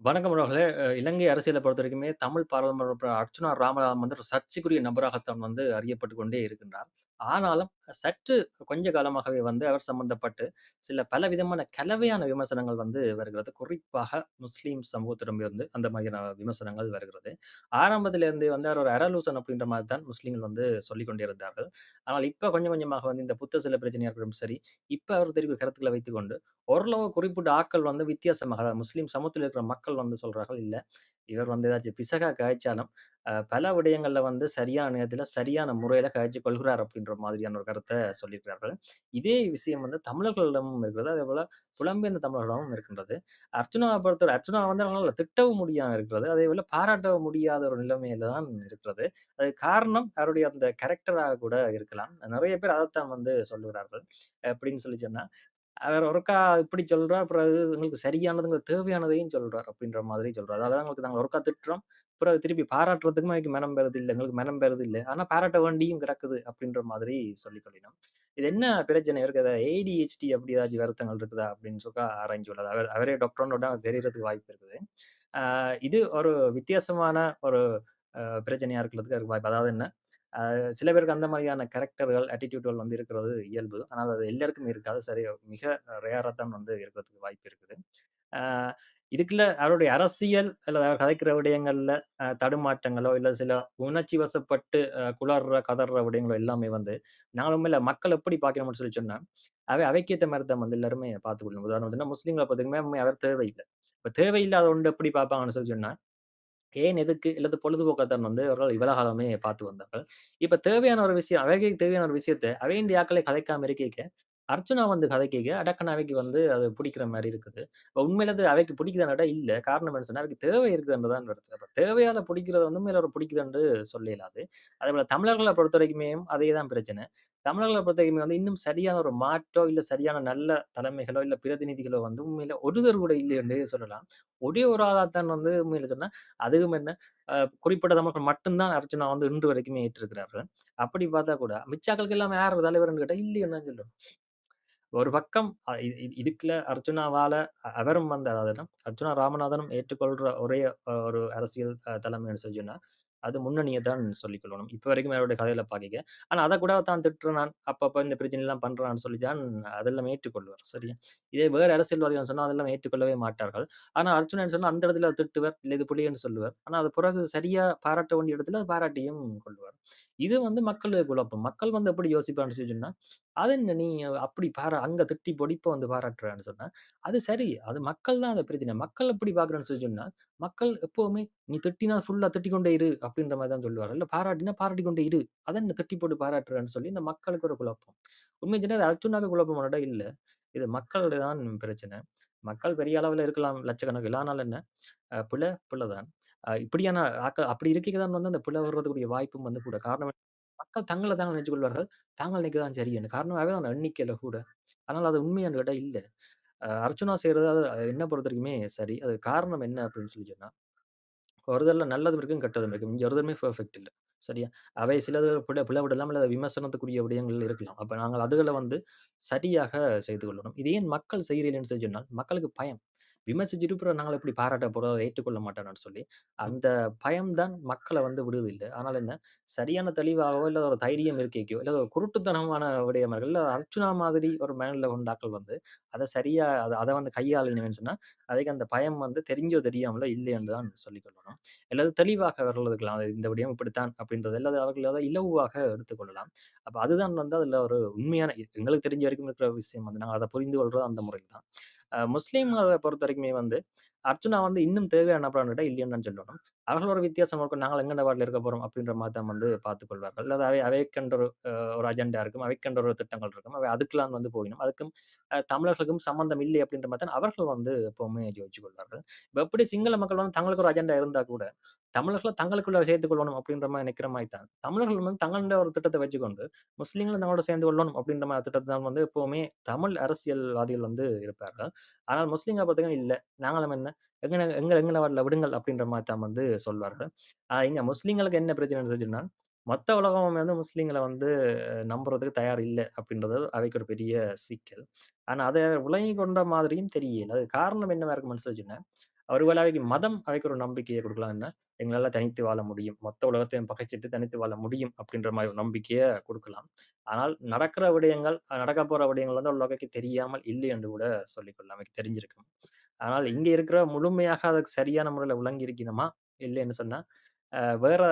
வணக்கம் உறவுகளே! அ இலங்கை பொறுத்த பொறுத்தவரைக்குமே தமிழ் பாராளுமன்ற உறுப்பினர் அர்ச்சுனா ராமதாஸ் வந்து ஒரு சர்ச்சைக்குரிய நபராகத்தான் வந்து அறியப்பட்டு கொண்டே இருக்கின்றார். ஆனாலும் சற்று கொஞ்ச காலமாகவே வந்து அவர் சம்பந்தப்பட்டு சில பல விதமான கலவையான விமர்சனங்கள் வந்து வருகிறது. குறிப்பாக முஸ்லீம் சமூகத்திடமிருந்து அந்த மாதிரியான விமர்சனங்கள் வருகிறது. ஆரம்பத்திலிருந்து வந்து அவர் ஒரு அரலூசன் அப்படின்ற மாதிரி தான் முஸ்லீம்கள் வந்து சொல்லிக் கொண்டிருந்தார்கள் ஆனால் இப்போ கொஞ்சம் கொஞ்சமாக வந்து இந்த புத்த சில பிரச்சனையாக இருக்கட்டும் சரி, இப்போ அவர் தெரிவு கருத்துக்களை வைத்துக்கொண்டு ஓரளவு குறிப்பிட்ட ஆட்கள் வந்து வித்தியாசமாக முஸ்லீம் சமூகத்தில் இருக்கிற மக்கள் வந்து சொல்றார்கள், இல்லை இவர் வந்து ஏதாச்சும் பிசகா காய்ச்சாலும் பல விடயங்கள்ல வந்து சரியான நேரத்தில் சரியான முறையில காய்ச்சி கொள்கிறார் அப்படின்ற மாதிரியான ஒரு கருத்தை சொல்லியிருக்கிறார்கள். இதே விஷயம் வந்து தமிழர்களிடமும் இருக்கிறது. அதே அதேபோல புலம்பெயர்ந்த தமிழர்களிடமும் இருக்கின்றது. அர்ச்சுனாவ பொறுத்தவரை அர்ச்சுனா வந்து அவங்களால திட்டவும் முடியாமல் இருக்கிறது. அதே போல பாராட்டவும் முடியாத ஒரு நிலைமையில தான் இருக்கிறது. அதுக்கு காரணம் அவருடைய அந்த கேரக்டராக கூட இருக்கலாம். நிறைய பேர் அதைத்தான் வந்து சொல்லுகிறார்கள். எப்படின்னு சொல்லி சொன்னா, அவர் ஒருக்கா இப்படி சொல்றா பிறகு எங்களுக்கு சரியானதுங்க தேவையானதையும் சொல்றார் அப்படின்ற மாதிரி சொல்றாரு அதாவது உங்களுக்கு நாங்கள் ஒருக்கா திட்டுறோம். பிறகு திருப்பி பாராட்டுறதுக்கும் எனக்கு மனம் பெறுதில்ல. எங்களுக்கு மனம் பெறுதில்ல. ஆனா பாராட்ட வேண்டியும் கிடக்குது அப்படின்ற மாதிரி சொல்லிக் கொள்ளினோம். இது என்ன பிரச்சனை இருக்குது? ஏடிஹெச்டி அப்படி ஏதாச்சும் வருத்தங்கள் இருக்குதா? அப்படின்னு சொல்லி ஆராய்ஞ்சு உள்ளது. அவர் அவரே டாக்டர்னோட தெரியறதுக்கு வாய்ப்பு இருக்குது. இது ஒரு வித்தியாசமான ஒரு பிரச்சனையா இருக்கிறதுக்கு வாய்ப்பு. அதாவது என்ன? சில பேருக்கு அந்த மாதிரியான கேரக்டர்கள், ஆட்டிடியூட்கள் வந்து இருக்கிறது இயல்பு. ஆனால் அது எல்லாருக்கும் இருக்காது. சரி மிக ரேராக தான் வந்து இருக்கிறதுக்கு வாய்ப்பு இருக்குது. இதுக்குள்ள அவருடைய அரசியல் அல்லது அவர் கதைக்கிற விடயங்கள்ல தடுமாற்றங்களோ, இல்லை சில உணர்ச்சி வசப்பட்டு குளர்ற கதற விடயங்களோ எல்லாமே வந்து நாங்களும் இல்லை மக்கள் எப்படி பார்க்கணும்னு சொல்லி சொன்னா, அவை அவைக்கேத்த மாதிரி தான் வந்து எல்லாருமே பார்த்துக்கொள்ளணும். உதாரணம் சொன்னா முஸ்லீம்கள பார்த்தீங்கன்னா, அவர் தேவையில்லை இப்போ தேவையில்லாத ஒன்று எப்படி பார்ப்பாங்கன்னு சொல்லி சொன்னா ஏன், எதுக்கு? இல்லது பொழுதுபோக்கத்தான் வந்து அவர்கள் இவ்வளவு காலமே பார்த்து வந்தார்கள். இப்ப தேவையான ஒரு விஷயம் அவைகளுக்கு தேவையான ஒரு விஷயத்த அவையின் யாக்களை கலைக்காம இருக்க அர்ச்சனா வந்து கதைக்கு அடக்கன் அவைக்கு வந்து அது பிடிக்கிற மாதிரி இருக்குது. இப்ப உண்மையில அது அவைக்கு பிடிக்குதான்னு இல்லை காரணம் என்ன சொன்னா, அவைக்கு தேவை இருக்குதுன்றதான் வருது. அப்போ தேவையால பிடிக்கிறது வந்து மேல ஒரு பிடிக்குதுன்னு சொல்லிடலாது அதே போல தமிழர்களை பொறுத்த வரைக்குமே அதே தான் பிரச்சனை. தமிழர்களை பொறுத்த வரைக்குமே வந்து இன்னும் சரியான ஒரு மாற்றோ, இல்ல சரியான நல்ல தலைமைகளோ, இல்ல பிரதிநிதிகளோ வந்து உண்மையில ஒருவர் கூட இல்லைன்னு சொல்லலாம். ஒரே ஒரு ஆளா வந்து உண்மையில சொன்னா அதுவும் என்ன, குறிப்பிட்ட தமிழர்கள் மட்டும்தான் அர்ச்சனா வந்து இன்று வரைக்குமே ஏற்றிருக்கிறார்கள். அப்படி பார்த்தா கூட, மிச்சாக்களுக்கு எல்லாமே யார் தலைவர்னு கேட்டா, இல்லைன்னு என்ன சொல்லுவேன். ஒரு பக்கம் இதுக்குள்ள அர்ஜுனாவால அவரும் வந்து அதாவது அர்ஜுனா ராமநாதனும் ஏற்றுக்கொள்ற ஒரே ஒரு அரசியல் தலைமைன்னு சொல்லி சொன்னா, அது முன்னணியை தான் சொல்லிக் கொள்ளணும். இப்ப வரைக்கும் அவருடைய கதையில பாக்கைக்க. ஆனா அதை கூட தான் திட்டுறேன் நான். இந்த பிரச்சனைலாம் பண்றான்னு சொல்லி தான் அதெல்லாம் ஏற்றுக்கொள்வார். சரியா? இதே வேற அரசியல்வாதிகள் சொன்னா அதெல்லாம் ஏற்றுக்கொள்ளவே மாட்டார்கள். ஆனா அர்ஜுனன் சொன்னால் சொன்னா அந்த இடத்துல திட்டுவார். இல்லை இது புலின்னு சொல்லுவார். ஆனா அது பிறகு சரியா பாராட்ட வேண்டிய இடத்துல பாராட்டியும் கொள்வார். இது வந்து மக்களுக்கு குழப்பம். மக்கள் வந்து எப்படி யோசிப்பான்னு சொல்லி சொன்னா, அது என்ன நீ அப்படி பாரா அங்க திட்டி பொடிப்போ வந்து பாராட்டுறான்னு சொன்னா, அது சரி. அது மக்கள் தான் அந்த பிரச்சனை. மக்கள் எப்படி பார்க்குறேன்னு சொல்லி சொன்னா, மக்கள் எப்போவுமே "நீ திட்டினா ஃபுல்லா திட்டி கொண்டே இரு" அப்படின்ற மாதிரி தான் சொல்லுவார் இல்ல பாராட்டினா பாராட்டி கொண்டே இரு. அதென்ன திட்டி போட்டு பாராட்டுறேன்னு சொல்லி இந்த மக்களுக்கு ஒரு குழப்பம். உண்மை சொன்னா அது குழப்பம் குழப்பமானடா இல்ல. இது மக்களுடைய தான் பிரச்சனை. மக்கள் பெரிய அளவுல இருக்கலாம் லட்சக்கணக்கில. ஆனால் என்ன, அ பிழ பிழ தான். அ இப்படியான ஆக்கள் அப்படி இருக்கைக்கு தான் வந்து அந்த பிழ வர்றதுக்குரிய வாய்ப்பும் வந்து கூட. காரணம் மக்கள் தங்களை தாங்கள் நினைச்சு கொள்வார்கள். தாங்கள் நினைக்க தான் சரியென்று. காரணமாகவே அதான் எண்ணிக்கையில கூட. ஆனால் அது உண்மையான இடம் இல்லை அ செய்கிறது செய்றது அது என்ன பொறுத்தவரைக்குமே சரி. அதுக்கு காரணம் என்ன அப்படின்னு சொல்லி சொன்னா, ஒரு நல்லதும் இருக்கும், கெட்டதும் இருக்கும். இங்க எதுவுமே பெர்ஃபெக்ட் இல்ல. சரியா? அவை சிலது பிழ பிளவிடலாம் அல்லது விமர்சனத்துக்குரிய விடயங்கள் இருக்கலாம். அப்ப நாங்கள் அதுகள வந்து சரியாக செய்து கொள்ளணும். இது ஏன் மக்கள் செய்கிறீர்கள்ன்னு சொல்லி சொன்னால், மக்களுக்கு பயம். விமர்சிச்சுட்டு அப்புறம் நாங்கள் எப்படி பாராட்ட போறோம், அதை ஏற்றுக்கொள்ள மாட்டானான்னு சொல்லி. அந்த பயம் தான் வந்து விடுவதில்லை ஆனால் என்ன, சரியான தெளிவாகவோ, இல்லை ஒரு தைரியம் இருக்கைக்கோ, இல்லை ஒரு குருட்டுத்தனமான விடயமர்கள் இல்லை அர்ச்சுனா மாதிரி ஒரு மேனில் கொண்டாக்கள் வந்து, அதை சரியா அதை அதை வந்து கையாளணும்னு சொன்னா, அதுக்கு அந்த பயம் வந்து தெரிஞ்சோ தெரியாமலோ இல்லை என்று தான் சொல்லிக் கொள்ளணும். அல்லது தெளிவாக வர்றதுக்கலாம் இருக்கலாம். அது இந்த விடயம் இப்படித்தான் அப்படின்றது. அல்லது அவர்கள் அத எடுத்துக்கொள்ளலாம். அப்போ அதுதான் வந்து அதில் ஒரு உண்மையான எங்களுக்கு தெரிஞ்ச வரைக்கும் இருக்கிற விஷயம் வந்து நாங்கள் அதை புரிந்து கொள்றது அந்த முறையில் தான். முஸ்லீம்களை பொறுத்த வரைக்குமே வந்து, அர்ஜுனா வந்து இன்னும் தேவையான நபரான்னு கேட்டா இல்லைன்னு தான் சொல்லணும். அவர்கள் ஒரு வித்தியாசம் இருக்கும். நாங்கள் எங்கன வார்டில் இருக்க போறோம் அப்படின்ற மாதிரி தான் வந்து பார்த்துக்கொள்வார்கள் அல்லது அவை அவைக்கென்ற ஒரு ஒரு அஜெண்டா இருக்கும். அவைக்கென்ற ஒரு திட்டங்கள் இருக்கும். அவை அதுக்கெல்லாம் வந்து போயிடும் அதுக்கும் தமிழர்களுக்கும் சம்பந்தம் இல்லை அப்படின்ற மாதிரி தான் அவர்கள் வந்து எப்பவுமே யோசிச்சுக் கொள்வார்கள். இப்போ எப்படி சிங்கள மக்கள் வந்து தங்களுக்கு ஒரு அஜெண்டா இருந்தா கூட, தமிழர்களை தங்களுக்குள்ள சேர்த்துக் கொள்ளணும் அப்படின்ற மாதிரி நினைக்கிற மாதிரி தான். தமிழர்கள் வந்து தங்கள்ட ஒரு திட்டத்தை வச்சுக்கொண்டு, முஸ்லீம்களும் தங்களோட சேர்ந்து கொள்ளணும் அப்படின்ற மாதிரி திட்டத்தை தான் வந்து எப்பவுமே தமிழ் அரசியல்வாதிகள் வந்து இருப்பார்கள். ஆனால் முஸ்லீம்கள பார்த்தீங்கன்னா இல்ல. நாங்களும் என்ன எங்கன எங்க எங்கன வார்டுல விடுங்கள் அப்படின்ற மாதிரி தான் வந்து சொல்வார்கள். ஆ இங்க முஸ்லீம்களுக்கு என்ன பிரச்சனைன்னு சொன்னா, மொத்த உலகமும் வந்து முஸ்லீம்களை வந்து நம்புறதுக்கு தயார் இல்லை அப்படின்றது அவைக்கு ஒரு பெரிய சிக்கல். ஆனால் அதை உலகி கொண்ட மாதிரியும் தெரியல. அது காரணம் என்னவா இருக்கும்னு சொல்லிச்சுன்னா சொன்னா, ஒருவேளை அவைக்கு மதம் அவைக்கு ஒரு நம்பிக்கையை கொடுக்கலாம் என்ன எங்களால தனித்து வாழ முடியும். மொத்த உலகத்தையும் பகைச்சிட்டு தனித்து வாழ முடியும் அப்படின்ற மாதிரி ஒரு நம்பிக்கையை கொடுக்கலாம் ஆனால் நடக்கிற விடயங்கள், நடக்கப் போற விடயங்கள் வந்து உலகைக்கு தெரியாமல் இல்லை என்று கூட சொல்லிக்கொள்ளலாம் அவைக்கு தெரிஞ்சிருக்கும். ஆனால் இங்க இருக்கிற முழுமையாக அதுக்கு சரியான முறையில விளங்கி இருக்கணுமா? இல்லைன்னு சொன்னா, அ வேற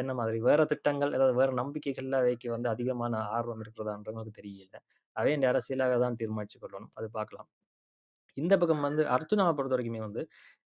என்ன மாதிரி வேற திட்டங்கள், அதாவது வேற நம்பிக்கைகள்ல வைக்க வந்து அதிகமான ஆர்வம் இருக்கிறதான்றது நமக்கு தெரியல. அவே இந்த அரசியலாக தான் தீர்மானிச்சு கொள்ளணும். அது பார்க்கலாம். இந்த பக்கம் வந்து அர்ஜுனவை பொறுத்த வரைக்குமே வந்து,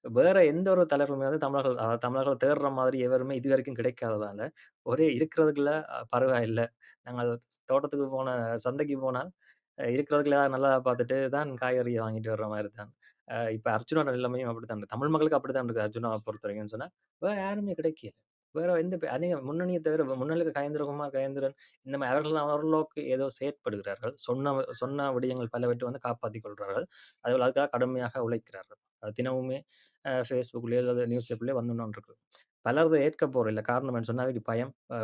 வேற எந்த ஒரு தலைவருமே வந்து தமிழர்கள் அதாவது தமிழர்கள் தேடுற மாதிரி எவருமே இது வரைக்கும் கிடைக்காததால, ஒரே இருக்கிறதுக்குள்ள பரவாயில்லை நாங்கள் தோட்டத்துக்கு போன சந்தைக்கு போனால், இருக்கிறவர்கள் இருக்கிறதுல ஏதாவது பார்த்துட்டு தான் காய்கறியை வாங்கிட்டு வர்ற மாதிரி தான். அ இப்ப அர்ச்சுனாவோட நிலைமையும் அப்படித்தான். தமிழ் மக்களுக்கு அப்படித்தான் இருக்கு பொறுத்த வரைக்கும் சொன்னா, வேற யாருமே கிடைக்கல. வேற எந்த பே அதிக முன்னணிய தவிர முன்னணியில கயந்திரகுமார், கயந்திரன் இந்த மாரி அவர்கள் அவர்களுக்கு ஏதோ செயற்படுகிறார்கள். சொன்ன சொன்ன விடயங்கள் பலவற்றை வந்து காப்பாத்திக் கொள்கிறார்கள் அதுபோல அதுக்காக கடுமையாக உழைக்கிறார்கள். அது தினமுமே அ Facebookலயோ அல்லது நியூஸ் பேப்பர்லயோ வந்து இருக்கு. பலர் அத ஏற்க போறதில்ல. காரணம் என்ன சொன்னா, அவைக்கு பயம். அ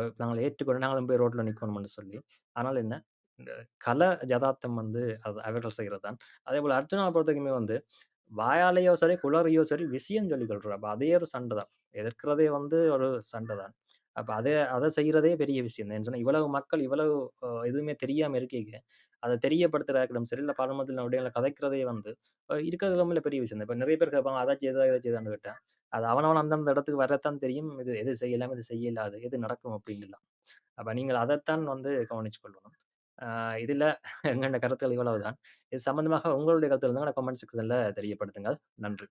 ஏற்றுக்கொண்டு நாங்களும் போய் ரோட்ல நிக்கணும்னு சொல்லி. ஆனால் என்ன, கலை ஜதார்த்தம் யதார்த்தம் வந்து அது அவர்கள் செய்கிறது தான். அதேபோல அர்ஜுனா பொறுத்தவரைக்குமே வந்து, வாயாலையோ சரி, குழறியோ சரி விஷயம் சொல்லிக் கொள்றா. அப்போ அதே ஒரு சண்டை தான். எதிர்க்கிறதே வந்து ஒரு சண்டை தான். அப்போ அதே அதை செய்கிறதே பெரிய விஷயம் தான். என்ன இவ்வளவு மக்கள் இவ்வளவு எதுவுமே தெரியாம இருக்கீங்க அதை தெரியப்படுத்துறதா சரி, இல்லை பாராளுமன்றத்தில அப்படியே கதைக்கிறதே வந்து, இருக்கிறது இருக்கிறதுல பெரிய விஷயம் தான். இப்போ நிறைய பேர் கேட்பாங்க, அதை செய்தா, இதை செய்தான்னு கேட்டேன் அது அவனவன் அந்தந்த இடத்துக்கு வரத்தான் தெரியும். இது எது செய்யலாம், இது செய்யலாது எது நடக்கும் அப்டின்னுலாம். அப்ப நீங்கள் அதைத்தான் வந்து கவனிச்சு கொள்ளணும். ஆஹ் இதுல எங்கள்ட கருத்துக்கள் இவ்வளவுதான். இது சம்பந்தமாக உங்களுடைய கருத்து இருந்தாங்க கமெண்ட் செக்ஷன்ல தெரியப்படுத்துங்கள். நன்றி.